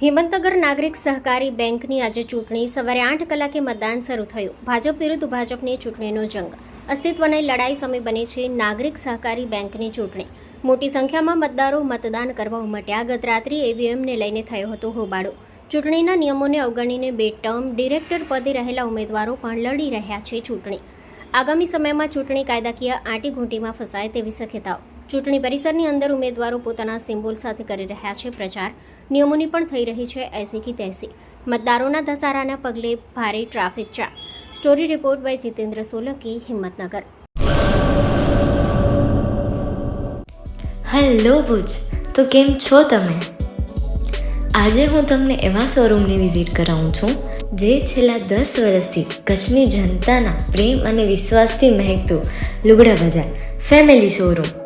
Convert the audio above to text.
હિંમતનગર નાગરિક સહકારી બેંકની આજે ચૂંટણી. સવારે આઠ કલાકે મતદાન શરૂ થયું. ભાજપ વિરુદ્ધ ભાજપની ચૂંટણીનો જંગ. અસ્તિત્વની લડાઈ સમય બની છે નાગરિક સહકારી બેંકની ચૂંટણી. મોટી સંખ્યામાં મતદારો મતદાન કરવા ઉમટ્યા. ગત રાત્રિ ઈવીએમને લઈને થયો હતો હોબાળો. ચૂંટણીના નિયમોને અવગણીને બે ટર્મ ડિરેક્ટર પદે રહેલા ઉમેદવારો પણ લડી રહ્યા છે ચૂંટણી. આગામી સમયમાં ચૂંટણી કાયદાકીય આંટીઘૂંટીમાં ફસાય તેવી શક્યતાઓ. ચૂંટણી પરિસરની અંદર ઉમેદવારો પોતાના સિમ્બોલ સાથે કરી રહ્યા છે પ્રચાર. નિયમોની પણ થઈ રહી છે એસી કી તેસી. મતદારોના ધસારાના પગલે ભારે traffic jam. Story report by Jitendra Solanki, Himmatnagar. Hello Bhuj, તો કેમ છો તમે? આજે હું તમને એવા શોરૂમની વિઝિટ કરાવું છું, જે છેલ્લા દસ વર્ષથી કચ્છની જનતાના પ્રેમ અને વિશ્વાસથી મહેકતું લુગડા બજાર, ફેમિલી શોરૂમ.